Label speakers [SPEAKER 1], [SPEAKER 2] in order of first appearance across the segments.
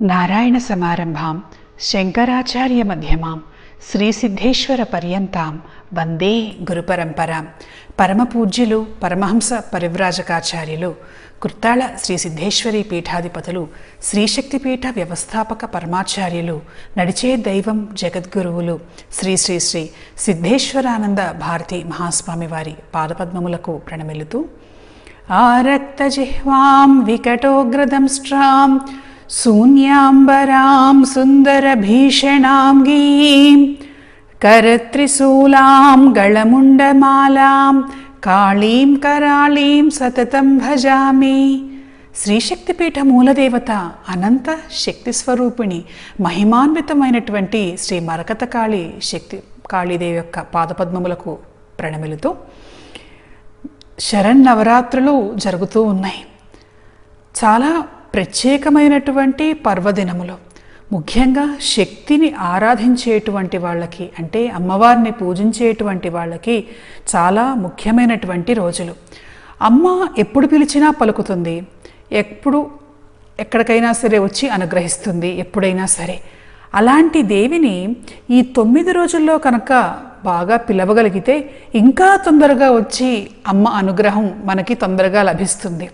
[SPEAKER 1] నారాయణ సమారంభాం శంకరాచార్య మధ్యమాం శ్రీ సిద్ధేశ్వర పర్యంతాం వందే గురుపరంపరాం పరమపూజ్యులు పరమహంస పరివ్రాజకాచార్యులు కృత్తాళ శ్రీ సిద్ధేశ్వరి పీఠాధిపతులు శ్రీశక్తిపీఠ వ్యవస్థాపక పరమాచార్యులు నడిచే దైవం జగద్గురువులు శ్రీ శ్రీ శ్రీ సిద్ధేశ్వరానంద భారతి మహాస్వామి వారి పాదపద్మములకు ప్రణమిల్లుతూ ఆరక్తజిహ్వాం వికటోగ్రదంష్ట్రాం శూన్యాంబరాం సుందరభీషణాం గీం కరత్రిశూలాం గళముండమాలాం కాళీం కరాళీం సతతం భజామి. శ్రీశక్తిపీఠ మూలదేవత అనంత శక్తి స్వరూపిణి మహిమాన్వితమైనటువంటి శ్రీ మరకత కాళీ శక్తి కాళీదేవి యొక్క పాదపద్మములకు ప్రణమిలుతూ శరన్నవరాత్రులు జరుగుతూ ఉన్నాయి. చాలా ప్రత్యేకమైనటువంటి పర్వదినములు. ముఖ్యంగా శక్తిని ఆరాధించేటువంటి వాళ్ళకి అంటే అమ్మవారిని పూజించేటువంటి వాళ్ళకి చాలా ముఖ్యమైనటువంటి రోజులు. అమ్మ ఎప్పుడు పిలిచినా పలుకుతుంది. ఎప్పుడు ఎక్కడికైనా సరే వచ్చి అనుగ్రహిస్తుంది ఎప్పుడైనా సరే. అలాంటి దేవిని ఈ తొమ్మిది రోజుల్లో కనుక బాగా పిలవగలిగితే ఇంకా తొందరగా వచ్చి అమ్మ అనుగ్రహం మనకి తొందరగా లభిస్తుంది.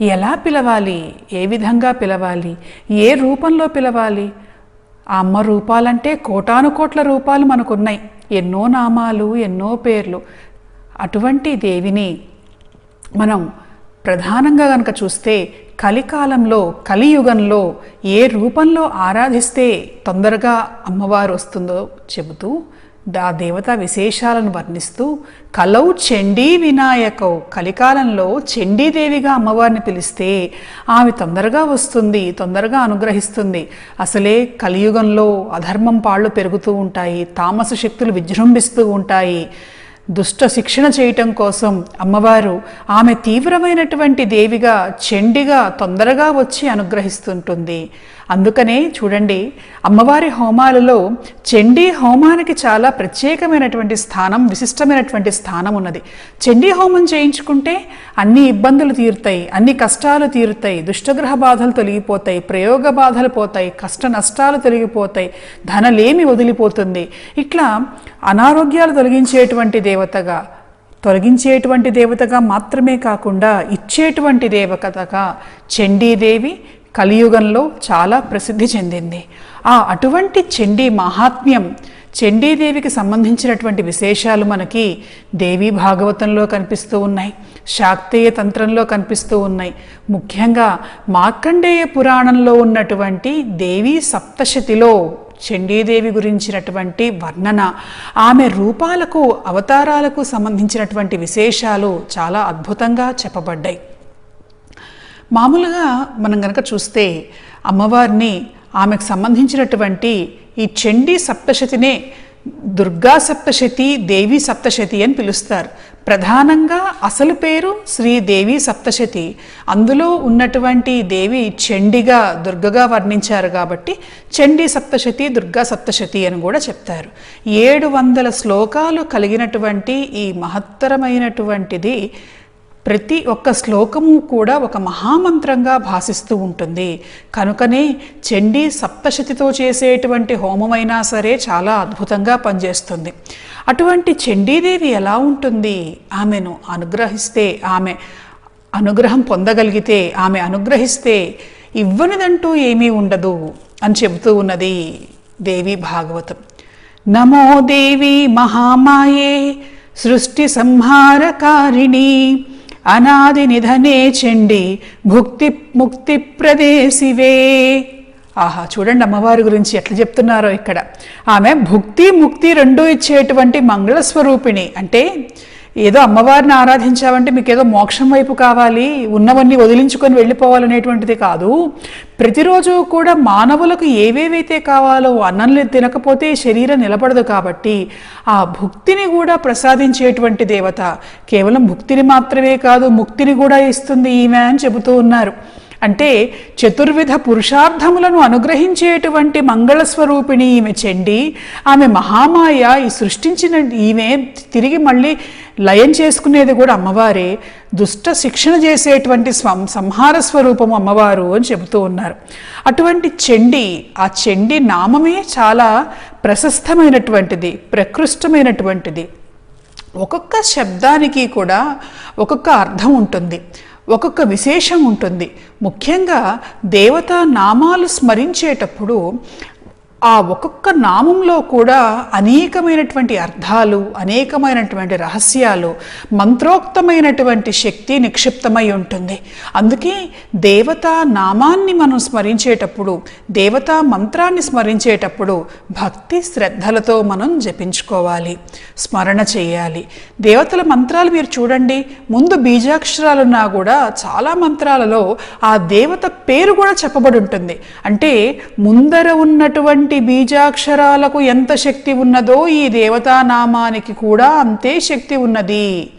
[SPEAKER 1] ఎలా పిలవాలి? ఏ విధంగా పిలవాలి? ఏ రూపంలో పిలవాలి? ఆ అమ్మ రూపాలంటే కోటాను కోట్ల రూపాలు మనకున్నాయి. ఎన్నో నామాలు ఎన్నో పేర్లు. అటువంటి దేవిని మనం ప్రధానంగా కనుక చూస్తే కలికాలంలో కలియుగంలో ఏ రూపంలో ఆరాధిస్తే తొందరగా అమ్మవారు వస్తుందో చెబుతూ దా దేవత విశేషాలను వర్ణిస్తూ కలౌ చండీ వినాయకౌ కలికాలంలో చండీదేవిగా అమ్మవారిని పిలిస్తే ఆమె తొందరగా వస్తుంది తొందరగా అనుగ్రహిస్తుంది. అసలే కలియుగంలో అధర్మం పాళ్ళు పెరుగుతూ ఉంటాయి తామస శక్తులు విజృంభిస్తూ ఉంటాయి. దుష్ట శిక్షణ చేయటం కోసం అమ్మవారు ఆమె తీవ్రమైనటువంటి దేవిగా చెండిగా తొందరగా వచ్చి అనుగ్రహిస్తుంటుంది. అందుకనే చూడండి అమ్మవారి హోమాలలో చండీ హోమానికి చాలా ప్రత్యేకమైనటువంటి స్థానం విశిష్టమైనటువంటి స్థానం ఉన్నది. చండీ హోమం చేయించుకుంటే అన్ని ఇబ్బందులు తీరుతాయి అన్ని కష్టాలు తీరుతాయి దుష్టగ్రహ బాధలు తొలగిపోతాయి ప్రయోగ బాధలు పోతాయి కష్ట నష్టాలు తొలగిపోతాయి ధనలేమి వదిలిపోతుంది. ఇట్లా అనారోగ్యాలు తొలగించేటువంటి దేవతగా తొలగించేటువంటి దేవతగా మాత్రమే కాకుండా ఇచ్చేటువంటి దేవతగా చండీదేవి కలియుగంలో చాలా ప్రసిద్ధి చెందింది. ఆ అటువంటి చండీ మహాత్మ్యం చండీదేవికి సంబంధించినటువంటి విశేషాలు మనకి దేవీ భాగవతంలో కనిపిస్తూ ఉన్నాయి శాక్తేయ తంత్రంలో కనిపిస్తూ ఉన్నాయి. ముఖ్యంగా మార్కండేయ పురాణంలో ఉన్నటువంటి దేవీ సప్తశతిలో చండీదేవి గురించినటువంటి వర్ణన ఆమె రూపాలకు అవతారాలకు సంబంధించినటువంటి విశేషాలు చాలా అద్భుతంగా చెప్పబడ్డాయి. మామూలుగా మనం కనుక చూస్తే అమ్మవారిని ఆమెకు సంబంధించినటువంటి ఈ చండీ సప్తశతినే దుర్గా సప్తశతి దేవి సప్తశతి అని పిలుస్తారు. ప్రధానంగా అసలు పేరు శ్రీదేవి సప్తశతి. అందులో ఉన్నటువంటి దేవి చండిగా దుర్గగా వర్ణించారు కాబట్టి చండీ సప్తశతి దుర్గా సప్తశతి అని కూడా చెప్తారు. ఏడు వందల శ్లోకాలు కలిగినటువంటి ఈ మహత్తరమైనటువంటిది ప్రతి ఒక్క శ్లోకము కూడా ఒక మహామంత్రంగా భాసిస్తూ ఉంటుంది. కనుకనే చండీ సప్తశతితో చేసేటువంటి హోమమైనా సరే చాలా అద్భుతంగా పనిచేస్తుంది. అటువంటి చండీదేవి ఎలా ఉంటుంది? ఆమెను అనుగ్రహిస్తే ఆమె అనుగ్రహం పొందగలిగితే ఆమె అనుగ్రహిస్తే ఇవ్వనిదంటూ ఏమీ ఉండదు అని చెబుతూ ఉన్నది దేవి భాగవతం. నమో దేవి మహామాయే సృష్టి సంహారకారిణి అనాది నిధనే చెండి భుక్తి ముక్తి ప్రదేశివే. ఆహా చూడండి అమ్మవారి గురించి ఎట్లా చెప్తున్నారో ఇక్కడ. ఆమె భుక్తి ముక్తి రెండూ ఇచ్చేటువంటి మంగళ స్వరూపిణి అంటే ఏదో అమ్మవారిని ఆరాధించావంటే మీకు ఏదో మోక్షం వైపు కావాలి ఉన్నవన్నీ వదిలించుకొని వెళ్ళిపోవాలనేటువంటిది కాదు. ప్రతిరోజు కూడా మానవులకు ఏవేవైతే కావాలో అన్నం తినకపోతే శరీరం నిలబడదు కాబట్టి ఆ భుక్తిని కూడా ప్రసాదించేటువంటి దేవత కేవలం భుక్తిని మాత్రమే కాదు ముక్తిని కూడా ఇస్తుంది ఈమె అని చెబుతూ ఉన్నారు. అంటే చతుర్విధ పురుషార్థములను అనుగ్రహించేటువంటి మంగళ స్వరూపిణి ఈమె చెండి ఆమె మహామాయ ఈ సృష్టించిన ఈమె తిరిగి మళ్ళీ లయం చేసుకునేది కూడా అమ్మవారే. దుష్ట శిక్షణ చేసేటువంటి స్వం సంహార స్వరూపం అమ్మవారు అని చెబుతూ ఉన్నారు. అటువంటి చెండి ఆ చెండి నామమే చాలా ప్రశస్తమైనటువంటిది ప్రకృష్టమైనటువంటిది. ఒక్కొక్క శబ్దానికి కూడా ఒక్కొక్క అర్థం ఉంటుంది. ఒక్కొక్క విశేషం ఉంటుంది. ముఖ్యంగా దేవతా నామాలు స్మరించేటప్పుడు ఆ ఒక్కొక్క నామంలో కూడా అనేకమైనటువంటి అర్థాలు అనేకమైనటువంటి రహస్యాలు మంత్రోక్తమైనటువంటి శక్తి నిక్షిప్తమై ఉంటుంది. అందుకే దేవతా నామాన్ని మనం స్మరించేటప్పుడు దేవతా మంత్రాన్ని స్మరించేటప్పుడు భక్తి శ్రద్ధలతో మనం జపించుకోవాలి స్మరణ చేయాలి. దేవతల మంత్రాలు మీరు చూడండి ముందు బీజాక్షరాలున్నా కూడా చాలా మంత్రాలలో ఆ దేవత పేరు కూడా చెప్పబడి ఉంటుంది. అంటే ముందర ఉన్నటువంటి బీజాక్షరాలకు ఎంత శక్తి ఉన్నదో ఈ దేవతా నామానికి కూడా అంతే శక్తి ఉన్నది.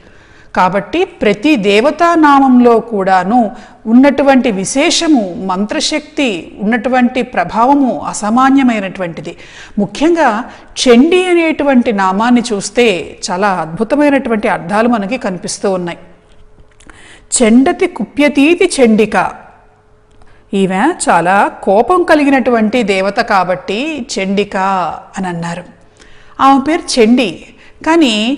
[SPEAKER 1] కాబట్టి ప్రతి దేవతా నామంలో కూడాను ఉన్నటువంటి విశేషము మంత్రశక్తి ఉన్నటువంటి ప్రభావము అసామాన్యమైనటువంటిది. ముఖ్యంగా చండీ అనేటువంటి నామాన్ని చూస్తే చాలా అద్భుతమైనటువంటి అర్థాలు మనకి కనిపిస్తూ ఉన్నాయి. చెండతి కుప్యతీతి చండిక ఈమె చాలా కోపం కలిగినటువంటి దేవత కాబట్టి చండిక అని అన్నారు. ఆమె పేరు చండి. కానీ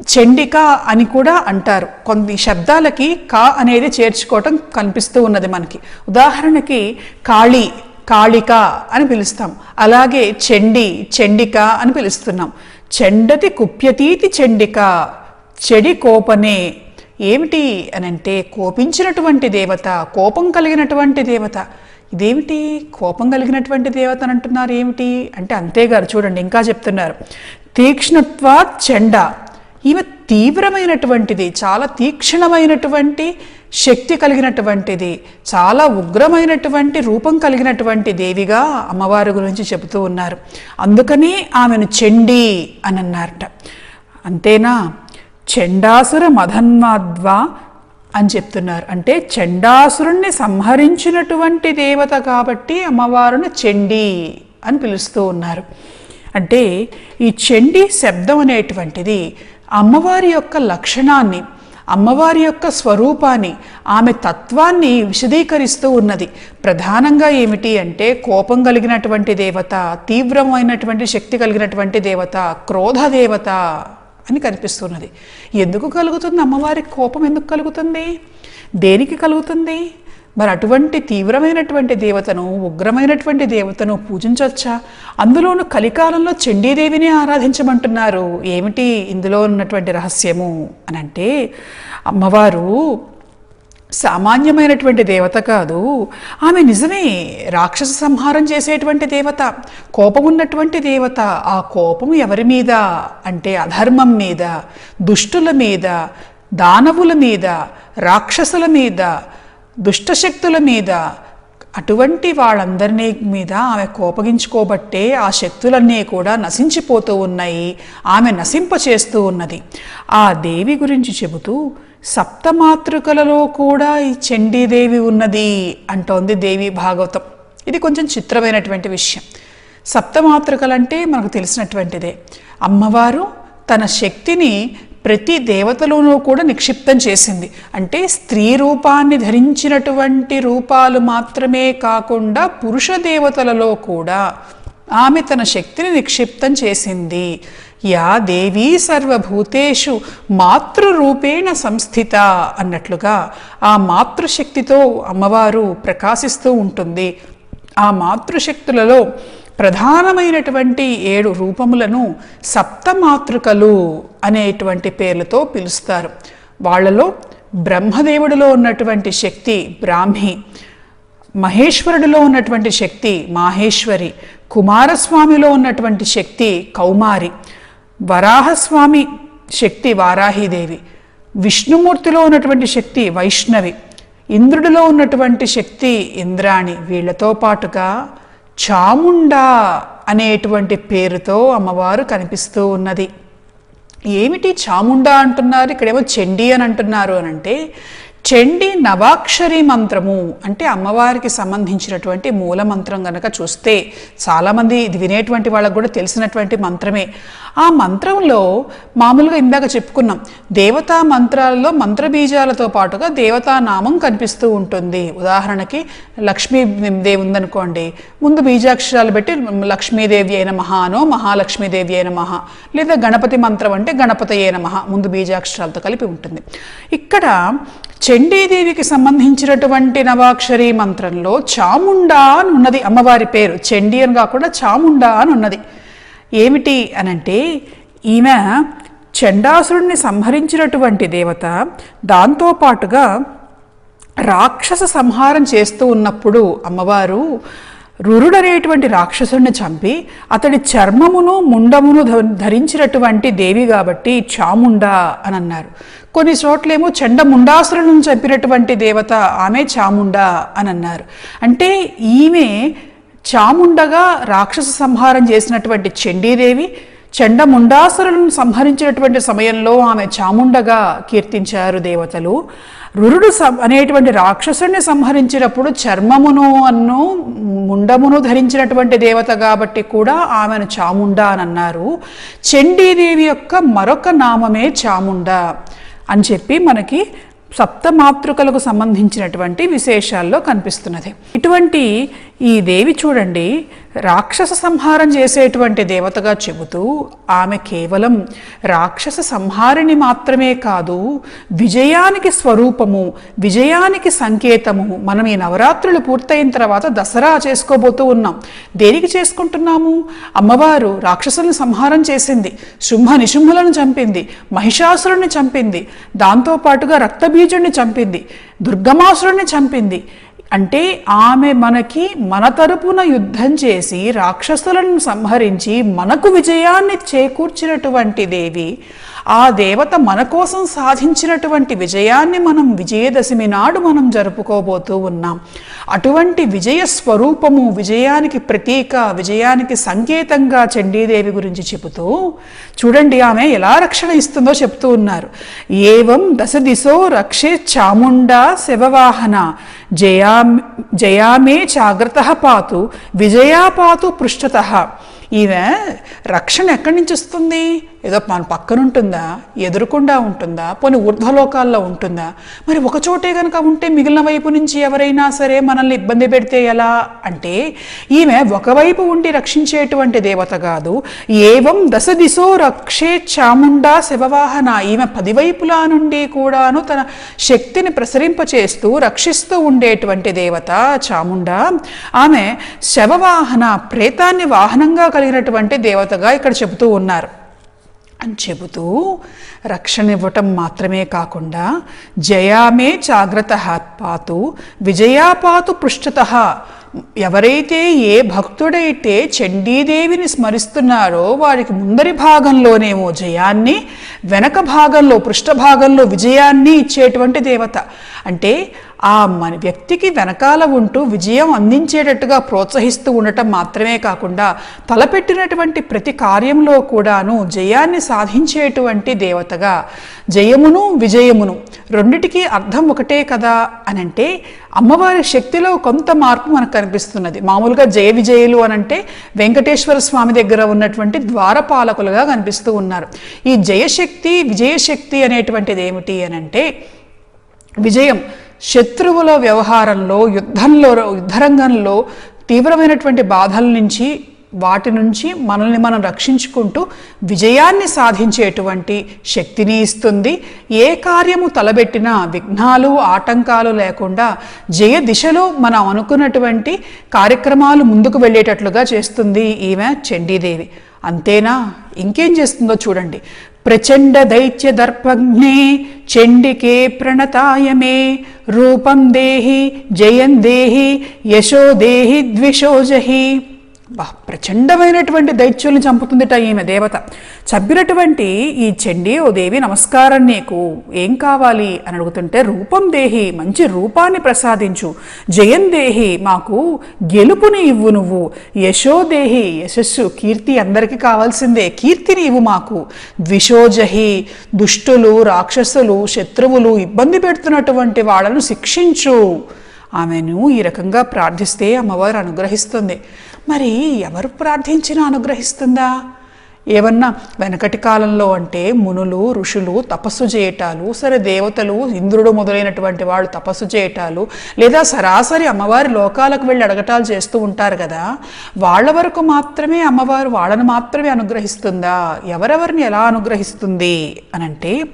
[SPEAKER 1] చండిక అని కూడా అంటారు. కొన్ని శబ్దాలకి కా అనేది చేర్చుకోవటం కనిపిస్తూ ఉన్నది మనకి. ఉదాహరణకి కాళీ కాళిక అని పిలుస్తాం. అలాగే చెండి చండిక అని పిలుస్తున్నాం. చెండతి కుప్యతీతి చండిక చెడి కోపనే ఏమిటి అని అంటే కోపించినటువంటి దేవత కోపం కలిగినటువంటి దేవత. ఇదేమిటి? కోపం కలిగినటువంటి దేవత అని అంటున్నారు ఏమిటి? అంటే అంతేగారు చూడండి ఇంకా చెప్తున్నారు. తీక్ష్ణత్వా చెండ. ఈమె తీవ్రమైనటువంటిది చాలా తీక్షణమైనటువంటి శక్తి కలిగినటువంటిది చాలా ఉగ్రమైనటువంటి రూపం కలిగినటువంటి దేవిగా అమ్మవారి గురించి చెబుతూ ఉన్నారు. అందుకనే ఆమెను చెండి అని అన్నారట. అంతేనా? చండాసుర మధన్వాద్వా అని చెప్తున్నారు. అంటే చండాసురుణ్ణి సంహరించినటువంటి దేవత కాబట్టి అమ్మవారుని చెండి అని పిలుస్తూ ఉన్నారు. అంటే ఈ చెండి శబ్దం అనేటువంటిది అమ్మవారి యొక్క లక్షణాన్ని అమ్మవారి యొక్క స్వరూపాన్ని ఆమె తత్వాన్ని విశదీకరిస్తూ ఉన్నది. ప్రధానంగా ఏమిటి అంటే కోపం కలిగినటువంటి దేవత తీవ్రమైనటువంటి శక్తి కలిగినటువంటి దేవత క్రోధ దేవత అని కనిపిస్తున్నది. ఎందుకు కలుగుతుంది? అమ్మవారికి కోపం ఎందుకు కలుగుతుంది? దేనికి కలుగుతుంది? మరి అటువంటి తీవ్రమైనటువంటి దేవతను ఉగ్రమైనటువంటి దేవతను పూజించవచ్చా? అందులోను కలికాలంలో చండీదేవిని ఆరాధించమంటున్నారు. ఏమిటి ఇందులో ఉన్నటువంటి రహస్యము? అని అంటే అమ్మవారు సామాన్యమైనటువంటి దేవత కాదు. ఆమె నిజమే రాక్షస సంహారం చేసేటువంటి దేవత కోపం ఉన్నటువంటి దేవత. ఆ కోపం ఎవరి మీద? అంటే అధర్మం మీద దుష్టుల మీద దానవుల మీద రాక్షసుల మీద దుష్టశక్తుల మీద. అటువంటి వాళ్ళందరినీ మీద ఆమె కోపగించుకోబట్టే ఆ శక్తులన్నీ కూడా నశించిపోతూ ఉన్నాయి. ఆమె నశింప చేస్తూ ఉన్నది. ఆ దేవి గురించి చెబుతూ సప్తమాతృకలలో కూడా ఈ చండీదేవి ఉన్నది అంటోంది దేవి భాగవతం. ఇది కొంచెం చిత్రమైనటువంటి విషయం. సప్తమాతృకలంటే మనకు తెలిసినటువంటిదే. అమ్మవారు తన శక్తిని ప్రతి దేవతలోనూ కూడా నిక్షిప్తం చేసింది. అంటే స్త్రీ రూపాన్ని ధరించినటువంటి రూపాలు మాత్రమే కాకుండా పురుష దేవతలలో కూడా ఆమె తన శక్తిని నిక్షిప్తం చేసింది. యా దేవీ సర్వభూతేషు మాతృరూపేణ సంస్థిత అన్నట్లుగా ఆ మాతృశక్తితో అమ్మవారు ప్రకాశిస్తూ ఉంటుంది. ఆ మాతృశక్తులలో ప్రధానమైనటువంటి ఏడు రూపములను సప్తమాతృకలు అనేటువంటి పేర్లతో పిలుస్తారు. వాళ్ళలో బ్రహ్మదేవుడిలో ఉన్నటువంటి శక్తి బ్రాహ్మి మహేశ్వరుడిలో ఉన్నటువంటి శక్తి మాహేశ్వరి కుమారస్వామిలో ఉన్నటువంటి శక్తి కౌమారి వరాహస్వామి శక్తి వారాహిదేవి. విష్ణుమూర్తిలో ఉన్నటువంటి శక్తి వైష్ణవి. ఇంద్రుడిలో ఉన్నటువంటి శక్తి ఇంద్రాణి. వీళ్ళతో పాటుగా చాముండా అనేటువంటి పేరుతో అమ్మవారు కనిపిస్తూ ఉన్నది. ఏమిటి చాముండా అంటున్నారు? ఇక్కడేమో చండీ అని అంటున్నారు అని అంటే చండీ నవాక్షరి మంత్రము అంటే అమ్మవారికి సంబంధించినటువంటి మూల మంత్రం కనుక చూస్తే చాలామంది ఇది వినేటువంటి వాళ్ళకు కూడా తెలిసినటువంటి మంత్రమే. ఆ మంత్రంలో మామూలుగా ఇందాక చెప్పుకున్నాం దేవతా మంత్రాలలో మంత్ర బీజాలతో పాటుగా దేవతా నామం కనిపిస్తూ ఉంటుంది. ఉదాహరణకి లక్ష్మీ దేవి ఉందనుకోండి ముందు బీజాక్షరాలు పెట్టి లక్ష్మీదేవి అయిన మహానో మహాలక్ష్మీదేవి అయిన మహా లేదా గణపతి మంత్రం అంటే గణపతి అయిన మహా ముందు బీజాక్షరాలతో కలిపి ఉంటుంది. ఇక్కడ చండీదేవికి సంబంధించినటువంటి నవాక్షరి మంత్రంలో చాముండా అని ఉన్నది అమ్మవారి పేరు. చండీ అని కాకుండా చాముండా అని ఉన్నది. ఏమిటి అనంటే ఈమె చండాసురుణ్ణి సంహరించినటువంటి దేవత దాంతోపాటుగా రాక్షస సంహారం చేస్తూ ఉన్నప్పుడు అమ్మవారు రురుడనేటువంటి రాక్షసుని చంపి అతడి చర్మమును ముండమును ధరించినటువంటి దేవి కాబట్టి చాముండ అని అన్నారు కొన్ని చోట్లేమో చండముండాసురులను చంపినటువంటి దేవత ఆమె చాముండ అని అన్నారు అంటే ఈమె చాముండగా రాక్షస సంహారం చేసినటువంటి చండీదేవి చండముండాసురులను సంహరించినటువంటి సమయంలో ఆమె చాముండగా కీర్తించారు దేవతలు. రురుడు అనేటువంటి రాక్షసుని సంహరించినప్పుడు చర్మమును అన్ను ముండమును ధరించినటువంటి దేవత కాబట్టి కూడా ఆమెను చాముండ అని అన్నారు. చండీదేవి యొక్క మరొక నామమే చాముండ అని చెప్పి మనకి సప్తమాతృకలకు సంబంధించినటువంటి విశేషాల్లో కనిపిస్తున్నది. ఇటువంటి ఈ దేవి చూడండి రాక్షస సంహారం చేసేటువంటి దేవతగా చెబుతూ ఆమె కేవలం రాక్షస సంహారిణి మాత్రమే కాదు విజయానికి స్వరూపము విజయానికి సంకేతము మనం ఈ నవరాత్రులు పూర్తయిన తర్వాత దసరా చేసుకోబోతూ ఉన్నాం. దేనికి చేసుకుంటున్నాము? అమ్మవారు రాక్షసులను సంహారం చేసింది శుంభ నిశుంభులను చంపింది మహిషాసురుణ్ణి చంపింది దాంతోపాటుగా రక్తబీజుణ్ణి చంపింది దుర్గమాసురుణ్ణి చంపింది అంటే ఆమె మనకి మన తరపున యుద్ధం చేసి రాక్షసులను సంహరించి మనకు విజయాన్ని చేకూర్చినటువంటి దేవి ఆ దేవత మన కోసం సాధించినటువంటి విజయాన్ని మనం విజయదశమి నాడు మనం జరుపుకోబోతూ ఉన్నాం. అటువంటి విజయ స్వరూపము విజయానికి ప్రతీక విజయానికి సంకేతంగా చండీదేవి గురించి చెబుతూ చూడండి ఆమె ఎలా రక్షణ ఇస్తుందో చెప్తూ ఉన్నారు. ఏవం దశ దిశో రక్షే చాముండా శివవాహన జయా జయామే జాగ్రత్త పాతు విజయా పాతు పృష్ఠత. ఈమె రక్షణ ఎక్కడి నుంచి వస్తుంది? ఏదో మన పక్కన ఉంటుందా ఎదురుకుండా ఉంటుందా? పోనీ ఊర్ధ్వలోకాల్లో ఉంటుందా? మరి ఒక చోటే కనుక ఉంటే మిగిలిన వైపు నుంచి ఎవరైనా సరే మనల్ని ఇబ్బంది పెడితే ఎలా? అంటే ఈమె ఒకవైపు ఉండి రక్షించేటువంటి దేవత కాదు. ఏవం దశ దిశో రక్షే చాముండా శివవాహన. ఈమె పదివైపులా నుండి కూడాను తన శక్తిని ప్రసరింపచేస్తూ రక్షిస్తూ ఉండేటువంటి దేవత చాముండా. ఆమె శవవాహన ప్రేతాన్ని వాహనంగా కలిగినటువంటి దేవతగా ఇక్కడ చెబుతూ ఉన్నారు. అని చెబుతూ రక్షణ ఇవ్వటం మాత్రమే కాకుండా జయామే జాగ్రత్త పాతు విజయాపాతు పృష్ఠత. ఎవరైతే ఏ భక్తుడైతే చండీదేవిని స్మరిస్తున్నారో వారికి ముందరి భాగంలోనేమో జయాన్ని వెనక భాగంలో పృష్ఠ భాగంలో విజయాన్ని ఇచ్చేటువంటి దేవత. అంటే ఆ మన వ్యక్తికి వెనకాల ఉంటూ విజయం అందించేటట్టుగా ప్రోత్సహిస్తూ ఉండటం మాత్రమే కాకుండా తలపెట్టినటువంటి ప్రతి కార్యంలో కూడాను జయాన్ని సాధించేటువంటి దేవతగా జయమును విజయమును రెండిటికీ అర్థం ఒకటే కదా అని అంటే అమ్మవారి శక్తిలో కొంత మార్పు మనకు కనిపిస్తున్నది. మామూలుగా జయ విజయులు అని అంటే వెంకటేశ్వర స్వామి దగ్గర ఉన్నటువంటి ద్వారపాలకులుగా కనిపిస్తూ ఉన్నారు. ఈ జయశక్తి విజయశక్తి అనేటువంటిది ఏమిటి అని అంటే విజయం. శత్రువుల వ్యవహారంలో యుద్ధంలో యుద్ధరంగంలో తీవ్రమైనటువంటి బాధల నుంచి వాటి నుంచి మనల్ని మనం రక్షించుకుంటూ విజయాన్ని సాధించేటువంటి శక్తిని ఇస్తుంది. ఏ కార్యము తలబెట్టినా విఘ్నాలు ఆటంకాలు లేకుండా జయ దిశలో మనం అనుకున్నటువంటి కార్యక్రమాలు ముందుకు వెళ్ళేటట్లుగా చేస్తుంది ఈమె చండీదేవి. అంతేనా? ఇంకేం చేస్తుందో చూడండి. ప్రచండ దైత్య దర్పఘ్నే చండికే ప్రణతాయ మే రూపం దేహి జయం దేహి యశో దేహి ద్విషోజహి బా ప్రచండమైనటువంటి దైత్యుల్ని చంపుతుందిట ఈమె దేవత. చంపినటువంటి ఈ చండీ ఓ దేవి నమస్కారం నీకు. ఏం కావాలి? అని అడుగుతుంటే రూపం దేహి మంచి రూపాన్ని ప్రసాదించు. జయం దేహి మాకు గెలుపుని ఇవ్వు నువ్వు. యశోదేహి యశస్సు కీర్తి అందరికీ కావాల్సిందే. కీర్తిని ఇవ్వు మాకు. ద్విషోజహి దుష్టులు రాక్షసులు శత్రువులు ఇబ్బంది పెడుతున్నటువంటి వాళ్ళను శిక్షించు. ఆమెను ఈ రకంగా ప్రార్థిస్తే అమ్మవారు అనుగ్రహిస్తుంది. మరి ఎవరు ప్రార్థించినా అనుగ్రహిస్తుందా? ఏమన్నా వెనకటి కాలంలో అంటే మునులు ఋషులు తపస్సు చేయటాలు సరే దేవతలు ఇంద్రుడు మొదలైనటువంటి వాళ్ళు తపస్సు చేయటాలు లేదా సరాసరి అమ్మవారి లోకాలకు వెళ్ళి అడగటాలు చేస్తూ ఉంటారు కదా వాళ్ళ వరకు మాత్రమే అమ్మవారు వాళ్ళను మాత్రమే అనుగ్రహిస్తుందా? ఎవరెవరిని ఎలా అనుగ్రహిస్తుంది? అనంటే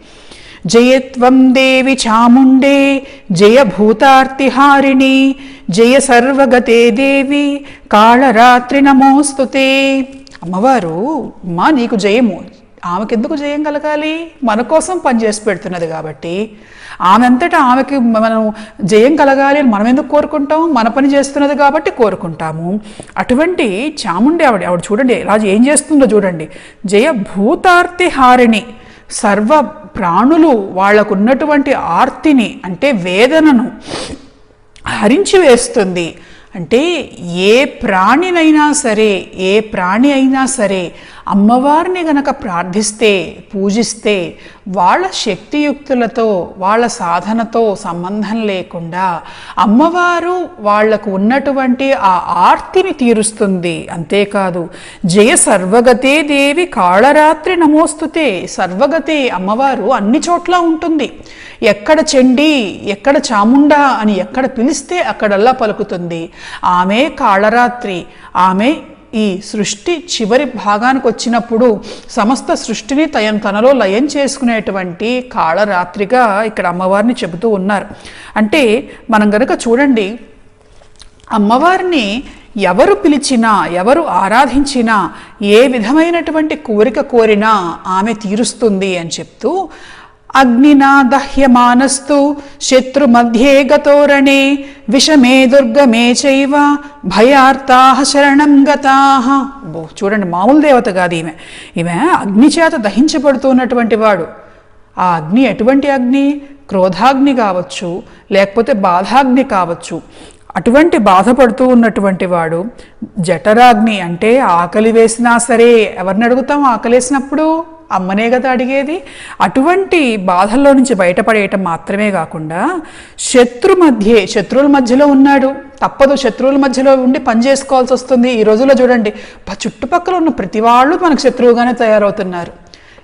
[SPEAKER 1] జయత్వం దేవి చాముండే జయ భూతార్తిహారిణి జయ సర్వగతే దేవి కాళరాత్రి నమోస్తుతే అమ్మవారు మా నీకు జయము. ఆమెకెందుకు జయం కలగాలి? మన కోసం పనిచేసి పెడుతున్నది కాబట్టి. ఆమె అంతటా ఆమెకి మనం జయం కలగాలి అని మనం ఎందుకు కోరుకుంటాం? మన పని చేస్తున్నది కాబట్టి కోరుకుంటాము. అటువంటి చాముండి ఆవిడ ఆవిడ చూడండి రాజు ఏం చేస్తుందో చూడండి. జయ భూతార్తి హారిణి. సర్వ ప్రాణులు వాళ్ళకున్నటువంటి ఆర్తిని అంటే వేదనను హరించి వేస్తుంది. అంటే ఏ ప్రాణినైనా సరే ఏ ప్రాణి అయినా సరే అమ్మవారిని గనక ప్రార్థిస్తే పూజిస్తే వాళ్ళ శక్తియుక్తులతో వాళ్ళ సాధనతో సంబంధం లేకుండా అమ్మవారు వాళ్ళకు ఉన్నటువంటి ఆ ఆర్తిని తీరుస్తుంది. అంతేకాదు జయ సర్వగతే దేవి కాళరాత్రి నమోస్తుతే సర్వగతే అమ్మవారు అన్ని చోట్ల ఉంటుంది. ఎక్కడ చెండి ఎక్కడ చాముండా అని ఎక్కడ పిలిస్తే అక్కడల్లా పలుకుతుంది. ఆమె కాళరాత్రి ఆమె ఈ సృష్టి చివరి భాగానికి వచ్చినప్పుడు సమస్త సృష్టిని తయం తనలో లయం చేసుకునేటువంటి కాళరాత్రిగా ఇక్కడ అమ్మవారిని చెబుతూ ఉన్నారు. అంటే మనం గనక చూడండి అమ్మవారిని ఎవరు పిలిచినా ఎవరు ఆరాధించినా ఏ విధమైనటువంటి కోరిక కోరినా ఆమె తీరుస్తుంది అని చెప్తూ అగ్నినా దహ్యమానస్తు శత్రుమధ్యే గతోరణే విషమే దుర్గమే చైవ భయార్తా శరణం గతా. బో చూడండి మామూలు దేవత కాదు ఈమె. ఈమె అగ్ని చేత దహించబడుతున్నటువంటి వాడు. ఆ అగ్ని ఎటువంటి అగ్ని? క్రోధాగ్ని కావచ్చు లేకపోతే బాధాగ్ని కావచ్చు. అటువంటి బాధపడుతూ ఉన్నటువంటి వాడు జఠరాగ్ని అంటే ఆకలి వేసినా సరే ఎవరిని అడుగుతాం? ఆకలి వేసినప్పుడు అమ్మనే కదా అడిగేది? అటువంటి బాధల్లో నుంచి బయటపడేయటం మాత్రమే కాకుండా శత్రు మధ్యే శత్రువుల మధ్యలో ఉన్నాడు. తప్పదు శత్రువుల మధ్యలో ఉండి పని చేసుకోవాల్సి వస్తుంది. ఈ రోజుల్లో చూడండి చుట్టుపక్కల ఉన్న ప్రతి వాళ్ళు మనకు శత్రువుగానే తయారవుతున్నారు.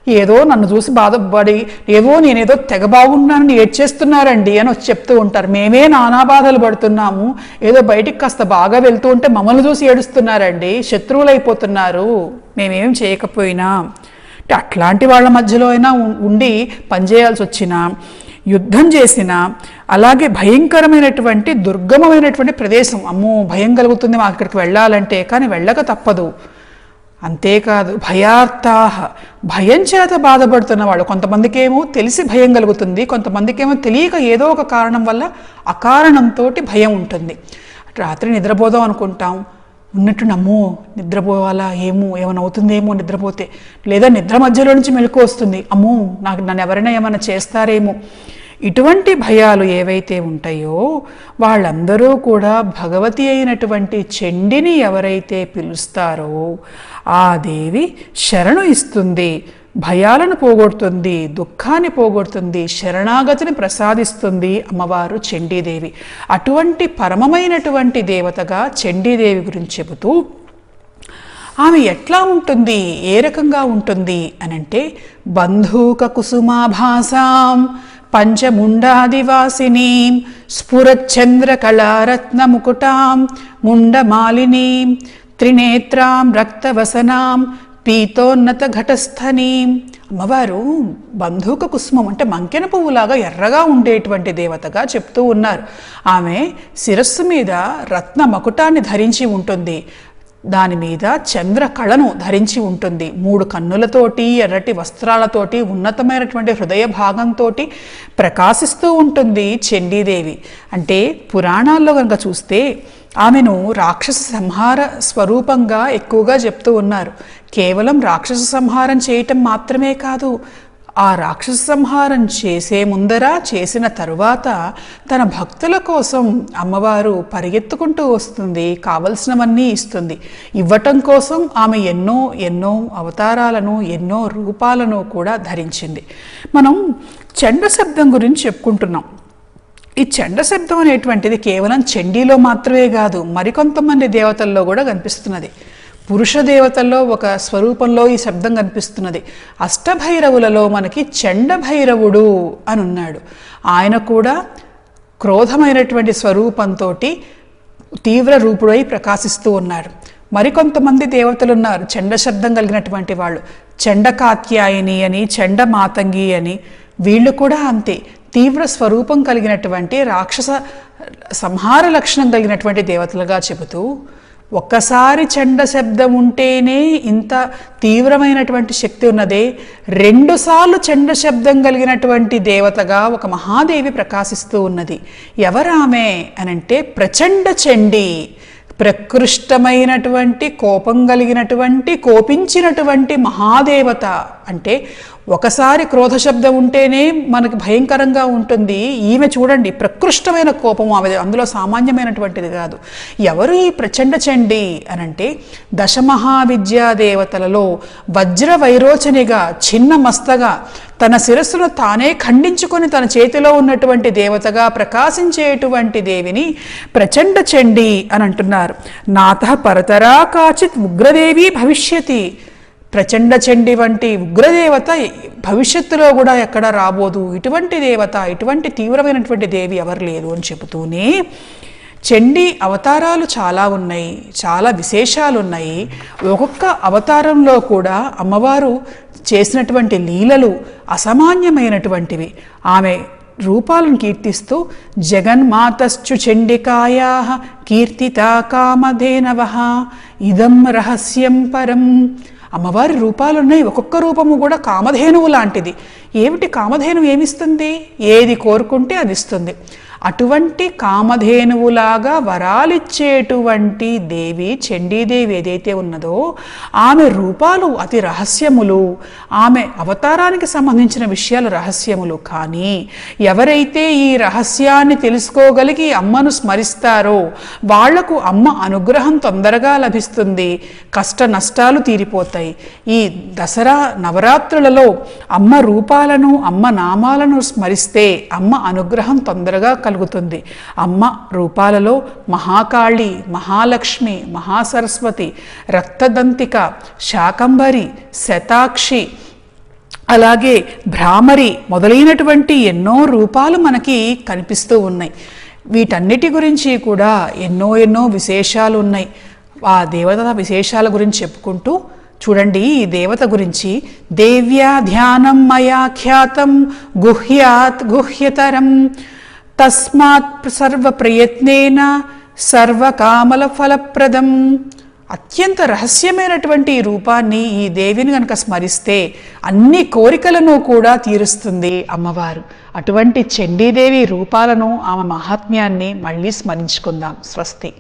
[SPEAKER 1] ఏదో నన్ను చూసి బాధపడి ఏదో నేనేదో తెగ బాగున్నానని ఏడ్చేస్తున్నారండి అని వచ్చి చెప్తూ ఉంటారు. మేమే నానా బాధలు పడుతున్నాము. ఏదో బయటికి కాస్త బాగా వెళ్తూ ఉంటే మమ్మల్ని చూసి ఏడుస్తున్నారండి. శత్రువులు అయిపోతున్నారు మేమేం చేయకపోయినా. అంటే అట్లాంటి వాళ్ళ మధ్యలో అయినా ఉం- ఉండి పనిచేయాల్సి వచ్చినా యుద్ధం చేసిన అలాగే భయంకరమైనటువంటి దుర్గమమైనటువంటి ప్రదేశం. అమ్మో భయం కలుగుతుంది మా అక్కడికి వెళ్ళాలంటే కానీ వెళ్ళక తప్పదు. అంతేకాదు భయార్థాహ. భయం చేత బాధపడుతున్న వాళ్ళు కొంతమందికి ఏమో తెలిసి భయం కలుగుతుంది కొంతమందికి ఏమో తెలియక ఏదో ఒక కారణం వల్ల అకారణంతో భయం ఉంటుంది. రాత్రి నిద్రపోదాం అనుకుంటాం. ఉన్నట్టు నమ్మో నిద్రపోవాలా ఏమో ఏమైనా అవుతుందేమో నిద్రపోతే. లేదా నిద్ర మధ్యలో నుంచి మెలకు వస్తుంది. అమ్మో నాకు నన్ను ఎవరైనా ఏమైనా చేస్తారేమో. ఇటువంటి భయాలు ఏవైతే ఉంటాయో వాళ్ళందరూ కూడా భగవతి అయినటువంటి చెండిని ఎవరైతే పిలుస్తారో ఆ దేవి శరణు ఇస్తుంది భయాలను పోగొడుతుంది దుఃఖాన్ని పోగొడుతుంది శరణాగతిని ప్రసాదిస్తుంది అమ్మవారు చండీదేవి. అటువంటి పరమమైనటువంటి దేవతగా చండీదేవి గురించి చెబుతూ ఆమె ఎట్లా ఉంటుంది ఏ రకంగా ఉంటుంది అనంటే బంధూక కుసుమాభాసాం పంచముండాదివాసినీం స్ఫురచ్చంద్రకళారత్నముకుటాం ముండమాలినీం త్రినేత్రాం రక్తవసనాం పీతోన్నత ఘటస్థనీం అమ్మవారు బంధూక కుసుమం అంటే మంకెన పువ్వులాగా ఎర్రగా ఉండేటువంటి దేవతగా చెప్తూ ఉన్నారు. ఆమె శిరస్సు మీద రత్న మకుటాన్ని ధరించి ఉంటుంది. దాని మీద చంద్ర కళను ధరించి ఉంటుంది. మూడు కన్నులతోటి ఎర్రటి వస్త్రాలతోటి ఉన్నతమైనటువంటి హృదయ భాగంతో ప్రకాశిస్తూ ఉంటుంది చండీదేవి. అంటే పురాణాల్లో కనుక చూస్తే ఆమెను రాక్షస సంహార స్వరూపంగా ఎక్కువగా చెప్తూ ఉన్నారు. కేవలం రాక్షస సంహారం చేయటం మాత్రమే కాదు ఆ రాక్షస సంహారం చేసే ముందర చేసిన తరువాత తన భక్తుల కోసం అమ్మవారు పరిగెత్తుకుంటూ వస్తుంది కావలసినవన్నీ ఇస్తుంది. ఇవ్వటం కోసం ఆమె ఎన్నో ఎన్నో అవతారాలను ఎన్నో రూపాలను కూడా ధరించింది. మనం చండ శబ్దం గురించి చెప్పుకుంటున్నాం. ఈ చండ శబ్దం అనేటువంటిది కేవలం చండీలో మాత్రమే కాదు మరికొంతమంది దేవతల్లో కూడా కనిపిస్తున్నది. పురుష దేవతల్లో ఒక స్వరూపంలో ఈ శబ్దం కనిపిస్తున్నది. అష్టభైరవులలో మనకి చండభైరవుడు అని ఉన్నాడు ఆయన కూడా క్రోధమైనటువంటి స్వరూపంతో తీవ్ర రూపుడై ప్రకాశిస్తూ ఉన్నాడు. మరికొంతమంది దేవతలు ఉన్నారు. చండ శబ్దం కలిగినటువంటి వాళ్ళు. చండకాత్యాయని అని చండ మాతంగి అని. వీళ్ళు కూడా అంతే. తీవ్ర స్వరూపం కలిగినటువంటి రాక్షస సంహార లక్షణం కలిగినటువంటి దేవతలుగా చెబుతూ ఒక్కసారి చండ శబ్దం ఉంటేనే ఇంత తీవ్రమైనటువంటి శక్తి ఉన్నదే. రెండుసార్లు చండ శబ్దం కలిగినటువంటి దేవతగా ఒక మహాదేవి ప్రకాశిస్తూ ఉన్నది. ఎవరామె అనంటే ప్రచండ చండి. ప్రకృష్టమైనటువంటి కోపం కలిగినటువంటి కోపించినటువంటి మహాదేవత. అంటే ఒకసారి క్రోధ శబ్దం ఉంటేనే మనకి భయంకరంగా ఉంటుంది. ఈమె చూడండి ప్రకృష్టమైన కోపం ఆమె అందులో సామాన్యమైనటువంటిది కాదు. ఎవరు ఈ ప్రచండ చండి అనంటే దశమహావిద్యా దేవతలలో వజ్ర వైరోచనిగా చిన్న మస్తగా తన శిరస్సును తానే ఖండించుకొని తన చేతిలో ఉన్నటువంటి దేవతగా ప్రకాశించేటువంటి దేవిని ప్రచండ చండి అని అంటున్నారు. నాథ పరతరా కాచిత్ ఉగ్రదేవి భవిష్యతి ప్రచండ చండి వంటి ఉగ్రదేవత భవిష్యత్తులో కూడా ఎక్కడ రాబోదు? ఇటువంటి దేవత ఇటువంటి తీవ్రమైనటువంటి దేవి ఎవరు లేదు అని చెబుతూనే చండి అవతారాలు చాలా ఉన్నాయి చాలా విశేషాలు ఉన్నాయి. ఒక్కొక్క అవతారంలో కూడా అమ్మవారు చేసినటువంటి లీలలు అసామాన్యమైనటువంటివి. ఆమె రూపాలను కీర్తిస్తూ జగన్మాతశ్చు చండికాయా కీర్తితా కామధేనవ ఇదం రహస్యం పరం అమ్మవారి రూపాలున్నాయి. ఒక్కొక్క రూపము కూడా కామధేనువు లాంటిది. ఏమిటి కామధేను ఏమిస్తుంది? ఏది కోరుకుంటే అది ఇస్తుంది. అటువంటి కామధేనువులాగా వరాలిచ్చేటువంటి దేవి చండీదేవి ఏదైతే ఉన్నదో ఆమె రూపాలు అతి రహస్యములు ఆమె అవతారానికి సంబంధించిన విషయాలు రహస్యములు. కానీ ఎవరైతే ఈ రహస్యాన్ని తెలుసుకోగలిగి అమ్మను స్మరిస్తారో వాళ్ళకు అమ్మ అనుగ్రహం తొందరగా లభిస్తుంది. కష్ట నష్టాలు తీరిపోతాయి. ఈ దసరా నవరాత్రులలో అమ్మ రూపాలను అమ్మ నామాలను స్మరిస్తే అమ్మ అనుగ్రహం తొందరగా కలుగుతుంది. అమ్మ రూపాలలో మహాకాళి మహాలక్ష్మి మహాసరస్వతి రక్తదంతిక శాకంబరి శతాక్షి అలాగే భ్రామరి మొదలైనటువంటి ఎన్నో రూపాలు మనకి కనిపిస్తూ ఉన్నాయి. వీటన్నిటి గురించి కూడా ఎన్నో ఎన్నో విశేషాలు ఉన్నాయి. ఆ దేవత విశేషాల గురించి చెప్పుకుంటూ చూడండి ఈ దేవత గురించి. దేవ్యా ధ్యానం మయా ఖ్యాతం గుహ్యాత్ గుహ్యతరం. తస్మాత్ సర్వ ప్రయత్నేన సర్వకామల ఫలప్రదం అత్యంత రహస్యమైనటువంటి ఈ రూపాన్ని ఈ దేవిని కనుక స్మరిస్తే అన్ని కోరికలను కూడా తీరుస్తుంది అమ్మవారు. అటువంటి చండీదేవి రూపాలను ఆమె మహాత్మ్యాన్ని మళ్ళీ స్మరించుకుందాం. స్వస్తి.